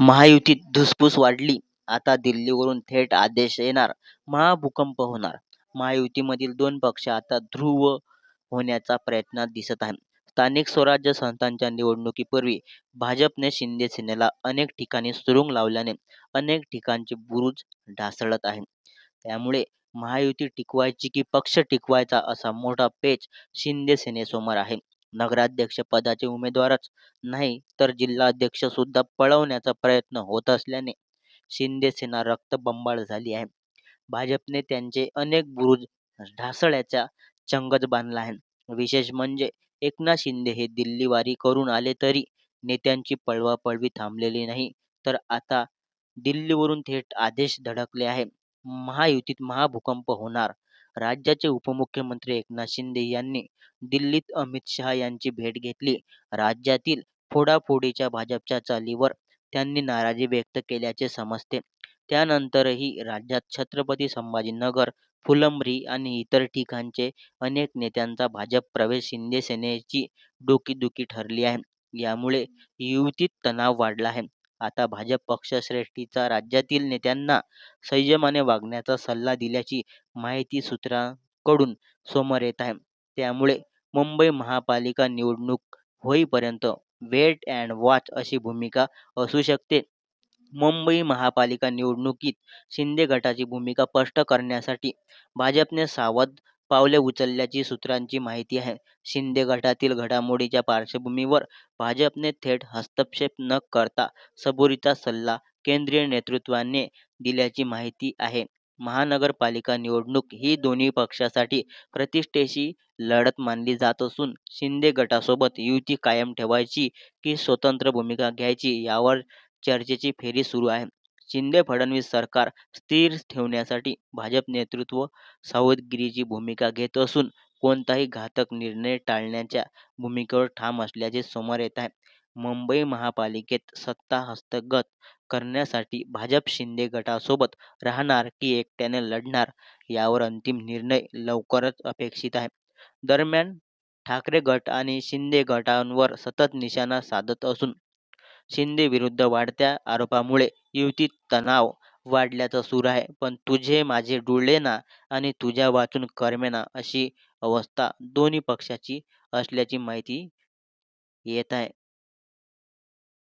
महायुतीत धुसफूस वाढली, आता दिल्लीवरून थेट आदेश येणार, महाभूकंप होणार! महायुतीमधील दोन पक्ष आता ध्रुव होण्याचा प्रयत्नात दिसत आहेत. स्थानिक स्वराज्य संस्थांच्या निवडणुकीपूर्वी भाजपने शिंदे सेनेला अनेक ठिकाणी सुरुंग लावल्याने अनेक ठिकाणचे बुरुज ढासळत आहेत. त्यामुळे महायुती टिकवायची की पक्ष टिकवायचा असा मोठा पेच शिंदे सेनेसमोर आहे. नगराध्यक्ष पदाचे उमेदवारच नाही तर जिल्हाध्यक्ष सुद्धा पळवण्याचा प्रयत्न होत असल्याने शिंदे सेना रक्तबंबाळ झाली आहे. भाजपने त्यांचे अनेक बुरुज ढासळ्याचा चंगच बांधला आहे. विशेष म्हणजे एकनाथ शिंदे हे दिल्लीवारी करून आले तरी नेत्यांची पळवापळवी थांबलेली नाही, तर आता दिल्लीवरून थेट आदेश धडकले आहे. महायुतीत महाभूकंप होणार! राज्याचे उपमुख्यमंत्री एकनाथ शिंदे यांनी दिल्लीत अमित शहा यांची भेट घेतली. राज्यातील फोडाफोडीच्या भाजपच्या चालीवर त्यांनी नाराजी व्यक्त केल्याचे समजते. त्यानंतरही राज्यात छत्रपती संभाजीनगर, फुलंब्री आणि इतर ठिकाणचे अनेक नेत्यांचा भाजप प्रवेश शिंदे सेनेची डोकीदुखी ठरली आहे. यामुळे युतीत तणाव वाढला आहे. आता भाजप पक्षश्रेष्ठीचा राज्यातील नेत्यांना संयमाने वागण्याचा सल्ला दिल्याची माहिती सूत्रांकडून समोर येत आहे. त्यामुळे मुंबई महापालिका निवडणूक होईपर्यंत वेट अँड वॉच अशी भूमिका असू शकते. मुंबई महापालिका निवडणुकीत शिंदे गटाची भूमिका स्पष्ट करण्यासाठी भाजपने सावध पावले उचलल्याची सूत्रांची माहिती आहे. शिंदे गटातील घडामोडीच्या पार्श्वभूमीवर भाजपने थेट हस्तक्षेप न करता सबुरीचा सल्ला केंद्रीय नेतृत्वाने दिल्याची माहिती आहे. महानगरपालिका निवडणूक ही दोन्ही पक्षासाठी प्रतिष्ठेशी लढत मानली जात असून शिंदे गटासोबत युती कायम ठेवायची की स्वतंत्र भूमिका घ्यायची यावर चर्चेची फेरी सुरू आहे. शिंदे-फडणवीस सरकार स्थिर ठेवण्यासाठी भाजप नेतृत्व सावधगिरीची भूमिका घेत असून कोणताही घातक निर्णय टाळण्याच्या भूमिकेवर ठाम असल्याचे समोर येत आहे. मुंबई महापालिकेत सत्ता हस्तगत करण्यासाठी भाजप शिंदे गटासोबत राहणार की एकट्याने लढणार यावर अंतिम निर्णय लवकरच अपेक्षित आहे. दरम्यान ठाकरे गट आणि शिंदे गटांवर सतत निशाणा साधत असून शिंदे विरुद्ध वाढत्या आरोपामुळे युतीत तणाव वाढल्याचा सूर आहे. पण तुझे माझे जुळलेना आणि तुझ्या वाचून करमेना अशी अवस्था दोन्ही पक्षाची असल्याची माहिती येत आहे.